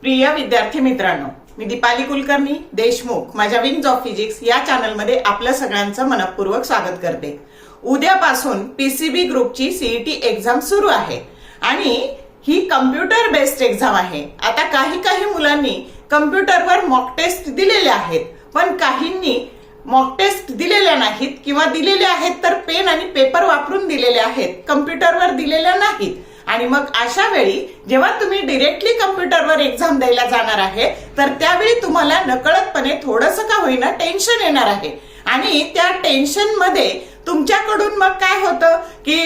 प्रिय विद्यार्थी मित्रांनो मी दीपाली कुलकर्णी देशमुख. माझ्या विंग्ज ऑफ फिजिक्स या चॅनलमध्ये आपलं सगळ्यांचं मनपूर्वक स्वागत करते. उद्यापासून पीसीबी ग्रुपची सीईटी एक्झाम सुरू आहे आणि ही कम्प्युटर बेस्ड एक्झाम आहे. आता काही काही मुलांनी कम्प्युटरवर मॉक टेस्ट दिलेले आहेत पण काहींनी मॉक टेस्ट दिलेल्या नाहीत किंवा दिलेल्या आहेत तर पेन आणि पेपर वापरून दिलेले आहेत कम्प्युटरवर दिलेल्या नाहीत. आणि मग अशा वेळी जेव्हा तुम्ही डिरेक्टली कम्प्युटरवर एक्झाम द्यायला जाणार आहे तर त्यावेळी तुम्हाला नकळतपणे थोडस का होईना टेन्शन येणार आहे. आणि त्या टेन्शनमध्ये तुमच्याकडून मग काय होतं की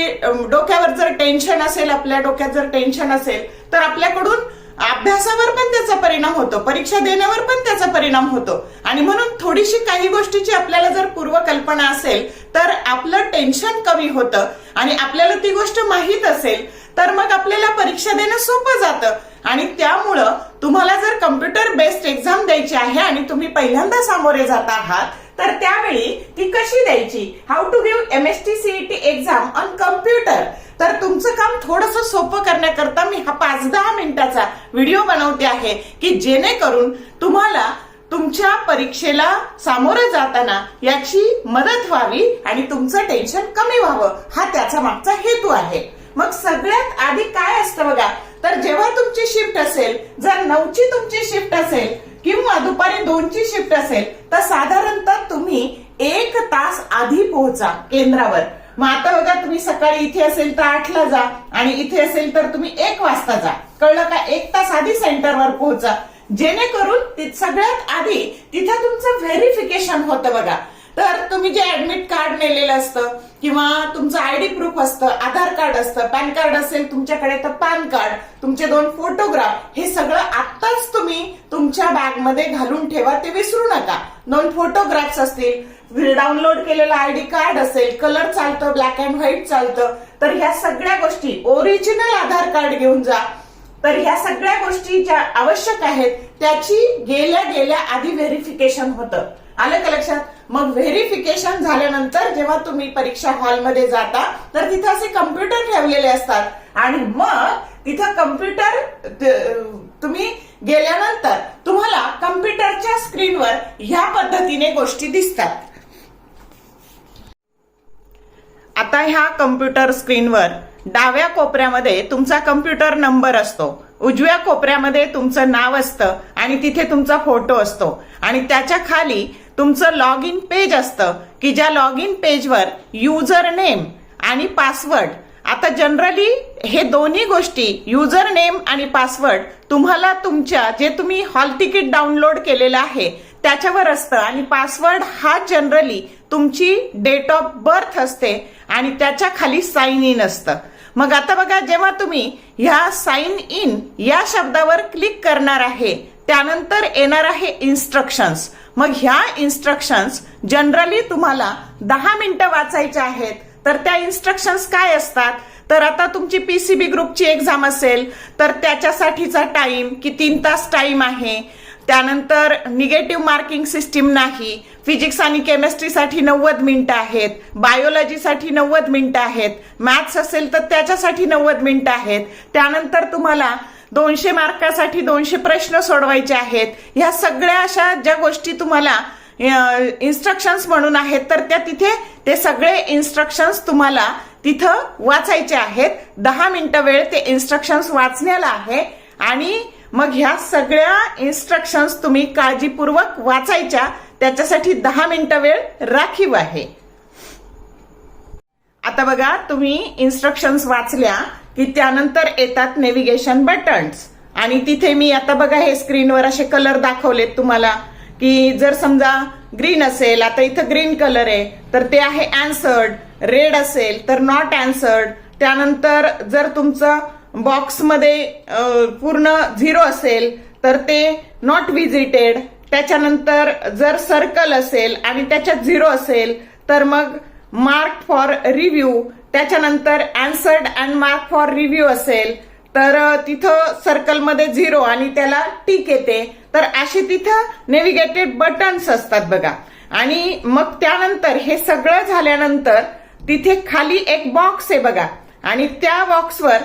डोक्यावर जर टेन्शन असेल आपल्या डोक्यात जर टेन्शन असेल तर आपल्याकडून अभ्यासावर पण त्याचा परिणाम होतो परीक्षा देण्यावर पण त्याचा परिणाम होतो. आणि म्हणून थोडीशी काही गोष्टीची आपल्याला जर पूर्वकल्पना असेल तर आपलं टेन्शन कमी होतं. आणि आपल्याला ती गोष्ट माहीत असेल तर मग आपल्याला परीक्षा देणं सोपं जातं. आणि त्यामुळं तुम्हाला जर कम्प्युटर बेस्ड एक्झाम द्यायची आहे आणि तुम्ही पहिल्यांदा सामोरे जात आहात तर त्यावेळी ती कशी द्यायची? How to give M S T CET exam on computer तर तुमचं काम थोडस सोपं करण्याकरता मी हा पाच दहा मिनिटाचा व्हिडिओ बनवते आहे की जेणेकरून तुम्हाला तुमच्या परीक्षेला सामोरं जाताना याची मदत व्हावी आणि तुमचं टेन्शन कमी व्हावं हा त्याचा मागचा हेतू आहे. मग सगळ्यात आधी काय असतं बघा? तर जेव्हा तुमची शिफ्ट असेल जर नऊची तुमची शिफ्ट असेल किंवा दुपारी दोनची शिफ्ट असेल तर साधारणतः तुम्ही एक तास आधी पोहोचा केंद्रावर. मग आता बघा तुम्ही सकाळी इथे असेल तर आठला जा आणि इथे असेल तर तुम्ही एक वाजता जा. कळलं का? एक तास आधी सेंटरवर पोहोचा. जेणेकरून सगळ्यात आधी तिथं तुमचं व्हेरिफिकेशन होतं बघा. तर तुम्ही जे ऍडमिट कार्ड नेलेलं असतं किंवा तुमचं आयडी प्रूफ असतं आधार कार्ड असतं पॅन कार्ड असेल तुमच्याकडे तर पॅन कार्ड तुमचे दोन फोटोग्राफ हे सगळं आत्ताच तुम्ही तुमच्या बॅगमध्ये घालून ठेवा ते विसरू नका. दोन फोटोग्राफ्स असतील डाउनलोड केलेलं आयडी कार्ड असेल कलर चालतं ब्लॅक अँड व्हाईट चालतं तर ह्या सगळ्या गोष्टी ओरिजिनल आधार कार्ड घेऊन जा. तर ह्या सगळ्या गोष्टी ज्या आवश्यक आहेत त्याची गेल्या गेल्या आधी व्हेरिफिकेशन होतं. आलं का लक्षात? मग व्हेरिफिकेशन झाल्यानंतर जेव्हा तुम्ही परीक्षा हॉलमध्ये जाता तर तिथे असे कम्प्युटर ठेवलेले असतात. आणि मग तिथं कम्प्युटर तुम्ही गेल्यानंतर तुम्हाला कम्प्युटरच्या स्क्रीनवर ह्या पद्धतीने गोष्टी दिसतात. आता ह्या कम्प्युटर स्क्रीनवर डाव्या कोपऱ्यामध्ये तुमचा कम्प्युटर नंबर असतो. उजव्या कोपऱ्यामध्ये तुमचं नाव असतं आणि तिथे तुमचा फोटो असतो. आणि त्याच्याखाली तुमचं लॉग इन पेज असतं की ज्या लॉग इन पेजवर युजर नेम आणि पासवर्ड आता जनरली हे दोन्ही गोष्टी युजर नेम आणि पासवर्ड तुम्हाला तुमच्या जे तुम्ही हॉल तिकीट डाउनलोड केलेलं आहे त्याच्यावर असतं. आणि पासवर्ड हा जनरली तुमची डेट ऑफ बर्थ असते आणि त्याच्याखाली साईन इन असतं. मग आता बघा जेव्हा तुम्ही ह्या साईन इन या शब्दावर क्लिक करणार आहे त्यानंतर येणार आहे इन्स्ट्रक्शन्स मग ह्या इन्स्ट्रक्शन्स जनरली तुम्हाला दहा मिनिटं वाचायच्या आहेत. तर त्या इन्स्ट्रक्शन्स काय असतात? तर आता तुमची पीसीबी ग्रुपची एक्झाम असेल तर त्याच्यासाठीचा टाईम की तीन तास टाईम आहे? त्यानंतर निगेटिव्ह मार्किंग सिस्टीम नाही. फिजिक्स आणि केमिस्ट्रीसाठी नव्वद मिनिटं आहेत. बायोलॉजीसाठी नव्वद मिनिटं आहेत. मॅथ्स असेल तर त्याच्यासाठी नव्वद मिनिटं आहेत. त्यानंतर तुम्हाला दोनशे मार्कासाठी दोनशे प्रश्न सोडवायचे आहेत. ह्या सगळ्या अशा ज्या गोष्टी तुम्हाला इन्स्ट्रक्शन्स म्हणून आहेत तर त्या तिथे ते सगळे इन्स्ट्रक्शन्स तुम्हाला तिथं वाचायचे आहेत. दहा मिनिटं वेळ ते इन्स्ट्रक्शन्स वाचण्याला आहे. आणि मग ह्या सगळ्या इन्स्ट्रक्शन्स तुम्ही काळजीपूर्वक वाचायच्या. त्याच्यासाठी दहा मिनिटं वेळ राखीव आहे. आता बघा तुम्ही इन्स्ट्रक्शन्स वाचल्या की त्यानंतर येतात नेव्हिगेशन बटन्स आणि तिथे मी आता बघा हे स्क्रीनवर असे कलर दाखवलेत तुम्हाला. की जर समजा ग्रीन असेल आता इथं ग्रीन कलर आहे तर ते आहे अँसर्ड रेड असेल तर नॉट अँसर्ड त्यानंतर जर तुमचं बॉक्समध्ये पूर्ण झिरो असेल तर ते नॉट विजिटेड त्याच्यानंतर जर सर्कल असेल आणि त्याच्यात झिरो असेल तर मग मार्क फॉर रिव्ह्यू त्याच्यानंतर answered and mark for review असेल. तर तिथं सर्कलमध्ये झिरो आणि त्याला टीक येते. तर असे तिथं नेव्हिगेटेड बटन्स असतात बघा. आणि मग त्यानंतर हे सगळं झाल्यानंतर तिथे खाली एक बॉक्स आहे बघा. आणि त्या बॉक्सवर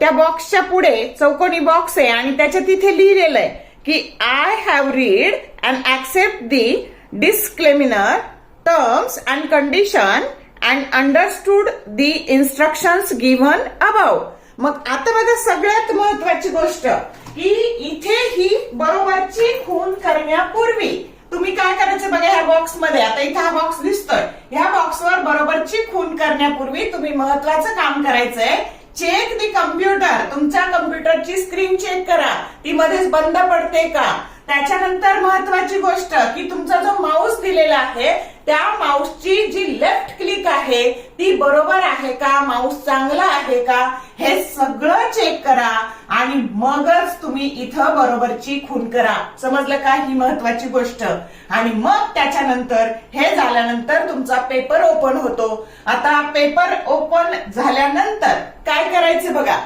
त्या बॉक्सच्या पुढे चौकोनी बॉक्स आहे आणि त्याच्या तिथे लिहिलेलं आहे की I have read and accept the disclaimer terms and condition and understood the instructions given above मग आता माझ्या सगळ्यात महत्वाची गोष्ट की इथे ही बरोबरची खून करण्यापूर्वी तुम्ही काय करायचं बघा ह्या बॉक्समध्ये आता इथे हा बॉक्स दिसतोय. ह्या बॉक्सवर बरोबरची खून करण्यापूर्वी तुम्ही महत्वाचं काम करायचंय. चेक दी कम्प्युटर तुमच्या कम्प्युटरची स्क्रीन चेक करा. ती मध्येच बंद पडते का? त्याच्यानंतर महत्वाची गोष्ट की तुमचा जो माऊस दिलेला आहे त्या माऊसची जी लेफ्ट क्लिक आहे ती बरोबर आहे का? माऊस चांगला आहे का? हे सगळं चेक करा आणि मगच तुम्ही इथं बरोबरची खून करा. समजलं का ही महत्वाची गोष्ट? आणि मग त्याच्यानंतर हे झाल्यानंतर तुमचा पेपर ओपन होतो. आता पेपर ओपन झाल्यानंतर काय करायचं बघा?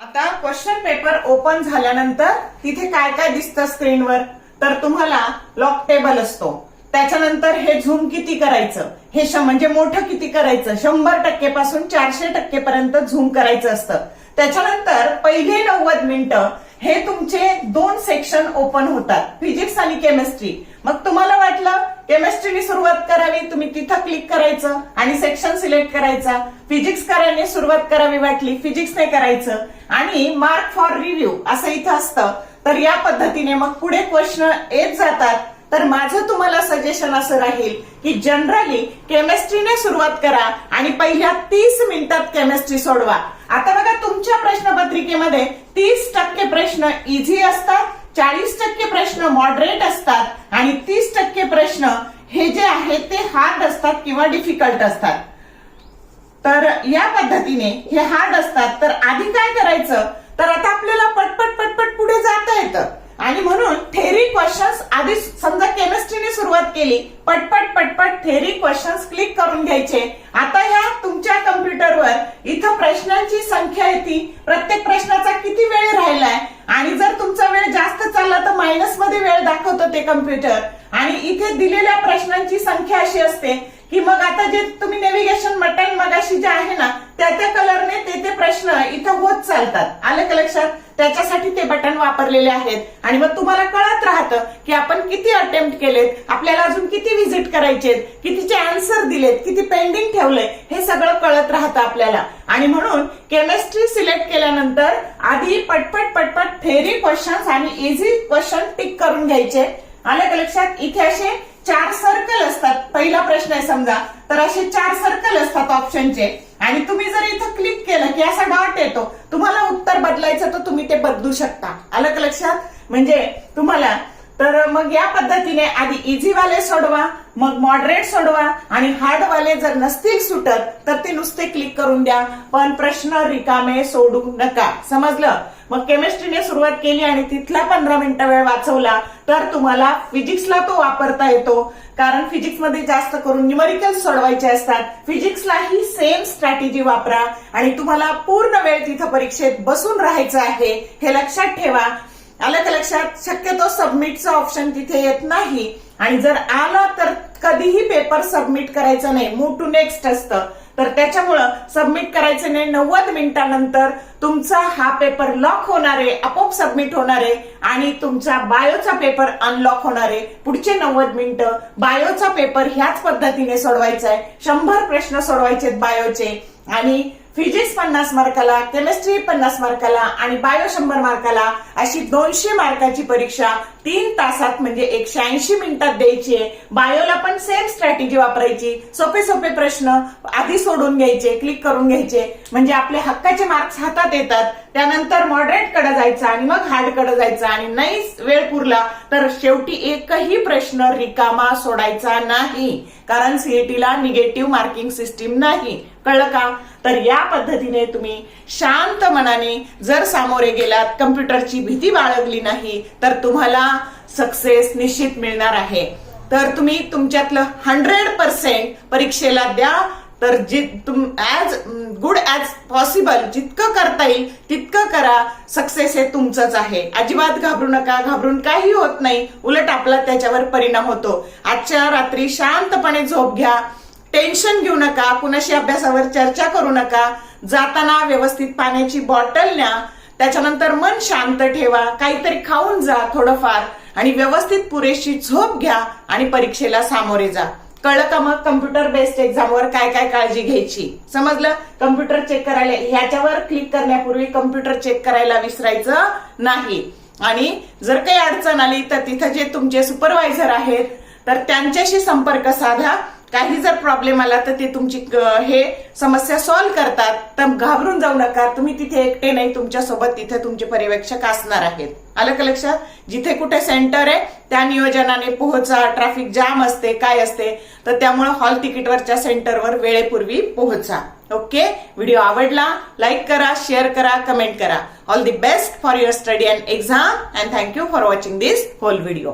आता क्वेश्चन पेपर ओपन झाल्यानंतर तिथे काय काय दिसतं स्क्रीनवर तर तुम्हाला लॉक टेबल असतो. त्याच्यानंतर हे झूम किती करायचं? हे म्हणजे मोठं किती करायचं? शंभर टक्के पासून चारशे टक्के पर्यंत झूम करायचं असतं. त्याच्यानंतर पहिले नव्वद मिनिटं हे तुमचे दोन सेक्शन ओपन होतात. फिजिक्स आणि केमिस्ट्री मग तुम्हाला वाटलं केमिस्ट्रीने सुरुवात करावी तुम्ही तिथं क्लिक करायचं आणि सेक्शन सिलेक्ट करायचा. फिजिक्स करायने सुरुवात करावी वाटली फिजिक्सने करायचं. आणि मार्क फॉर रिव्ह्यू असं इथं असतं. तर या पद्धतीने मग पुढे क्वेश्चन येत जातात. तर माझं तुम्हाला सजेशन असं राहील की जनरली केमिस्ट्रीने सुरुवात करा आणि पहिल्या तीस मिनिटात केमिस्ट्री सोडवा. आता बघा तुमच्या प्रश्नपत्रिकेमध्ये तीस टक्के प्रश्न इझी असतात चाळीस टक्के प्रश्न मॉडरेट असतात आणि तीस टक्के प्रश्न हे जे आहेत ते हार्ड असतात किंवा डिफिकल्ट असतात. तर या पद्धतीने हे हार्ड असतात. तर आधी काय करायचं? तर आता आपल्याला पटपट पटपट पुढे जाता येतं. आणि म्हणून थेरी क्वेश्चन्स आधी समजा केमिस्ट्रीने सुरुवात केली पटपट पटपट थेरी क्वेश्चन्स क्लिक करून घ्यायचे. आता या तुमच्या कम्प्युटरवर इथं प्रश्नांची संख्या येते. प्रत्येक प्रश्नाचा किती वेळ राहिलाय? आणि जर तुमचा वेळ जास्त चालला तर मायनसमध्ये वेळ दाखवतो ते कम्प्युटर आणि इथे दिलेल्या प्रश्नांची संख्या अशी असते की मग आता जे तुम्ही नेव्हिगेशन मटन मगाशी जे आहे ना त्या त्या कलरने ते ते प्रश्न इथं होत चालतात. आलं का लक्षात? त्याच्यासाठी ते बटन वापरलेले आहेत. आणि मग तुम्हाला कळत राहतं की आपण किती अटेम्प्ट केलेत आपल्याला अजून किती व्हिजिट करायचे कितीचे आन्सर दिलेत किती पेंडिंग ठेवलंय हे सगळं कळत राहतं आपल्याला. आणि म्हणून केमिस्ट्री सिलेक्ट केल्यानंतर आधी पटपट पटपट थेरी क्वेश्चन्स आणि इझी क्वेश्चन टिक करून घ्यायचे. आले तर लक्षात? इथे असे चार सर्कल असतात. पहिला प्रश्न आहे समजा. तर असे चार सर्कल असतात ऑप्शनचे आणि तुम्ही जर इथं क्लिक केलं की असा डॉट येतो. तुम्हाला उत्तर बदलायचं तर तुम्ही ते बदलू शकता. आलं का लक्षात? म्हणजे तुम्हाला तर मग या पद्धतीने आधी इझी वाले सोडवा मग मॉडरेट सोडवा आणि हार्ड वाले जर नसतील सुटत तर ते नुसते क्लिक करून द्या. पण प्रश्न रिकामे सोडू नका. समजलं? मग केमिस्ट्रीने सुरुवात केली आणि तिथला पंधरा मिनिटं वेळ वाचवला तर तुम्हाला फिजिक्सला तो वापरता येतो. कारण फिजिक्समध्ये जास्त करून न्युमरिकल सोडवायचे असतात. फिजिक्सला ही सेम स्ट्रॅटेजी वापरा आणि तुम्हाला पूर्ण वेळ तिथं परीक्षेत बसून राहायचं आहे हे लक्षात ठेवा. आलं का लक्षात? शक्यतो सबमिटचं ऑप्शन तिथे येत नाही. आणि जर आलं तर कधीही पेपर सबमिट करायचं नाही. मूव टू नेक्स्ट असतं. तर त्याच्यामुळं सबमिट करायचं नाही. नव्वद मिनिटानंतर तुमचा हा पेपर लॉक होणार आहे आपोआप सबमिट होणार आहे आणि तुमचा बायोचा पेपर अनलॉक होणार आहे. पुढचे नव्वद मिनिटं बायोचा पेपर ह्याच पद्धतीने सोडवायचा आहे. शंभर प्रश्न सोडवायचे बायोचे. आणि फिजिक्स पन्नास मार्काला केमिस्ट्री पन्नास मार्काला आणि बायो शंभर मार्काला अशी दोनशे मार्काची परीक्षा तीन तासात म्हणजे एकशे ऐंशी मिनिटात द्यायची आहे. बायोला पण सेम स्ट्रॅटेजी वापरायची. सोपे सोपे प्रश्न आधी सोडून घ्यायचे क्लिक करून घ्यायचे. म्हणजे आपले हक्काचे मार्क्स हातात येतात. त्यानंतर मॉडरेटकडे जायचं आणि मग हार्डकडे जायचं. आणि नाही वेळ पुरला तर शेवटी एकही प्रश्न रिकामा सोडायचा नाही. कारण सीएटीला निगेटिव्ह मार्किंग सिस्टीम नाही. कळलं का? तर या पद्धतीने तुम्ही शांत मनाने जर सामोरे गेलात कम्प्युटरची भीती बाळगली नाही तर तुम्हाला सक्सेस निश्चित मिळणार आहे. तर तुम्ही तुमच्यातलं हंड्रेड पर्सेंट परीक्षेला द्या. तर जी तुम ऍज गुड ॲज पॉसिबल जितकं करता येईल तितकं करा. सक्सेस हे तुमचंच आहे. अजिबात घाबरू नका. घाबरून काही होत नाही. उलट आपला त्याच्यावर परिणाम होतो. आजच्या रात्री शांतपणे झोप घ्या. टेन्शन घेऊ नका. कुणाशी अभ्यासावर चर्चा करू नका. जाताना व्यवस्थित पाण्याची बॉटल न्या. त्याच्यानंतर मन शांत ठेवा. काहीतरी खाऊन जा थोडंफार. आणि व्यवस्थित पुरेशी झोप घ्या आणि परीक्षेला सामोरे जा. कळलं का मग कम्प्युटर बेस्ड एक्झामवर काय काय काळजी घ्यायची? समजलं? कम्प्युटर चेक करायला ह्याच्यावर क्लिक करण्यापूर्वी कम्प्युटर चेक करायला विसरायचं नाही. आणि जर काही अडचण आली तर तिथं जे तुमचे सुपरवायझर आहेत तर त्यांच्याशी संपर्क साधा. काही जर प्रॉब्लेम आला तर ते तुमची हे समस्या सॉल्व्ह करतात. तर घाबरून जाऊ नका. तुम्ही तिथे एकटे नाही. तुमच्यासोबत तिथे तुमचे पर्यवेक्षक असणार आहेत. आलं का लक्षात? जिथे कुठे सेंटर आहे त्या नियोजनाने पोहोचा. ट्रॅफिक जाम असते काय असते तर त्यामुळे हॉल तिकीटवरच्या सेंटरवर वेळेपूर्वी पोहोचा. ओके व्हिडिओ आवडला लाईक करा शेअर करा कमेंट करा. All the best for your study and exam and thank you for watching this whole video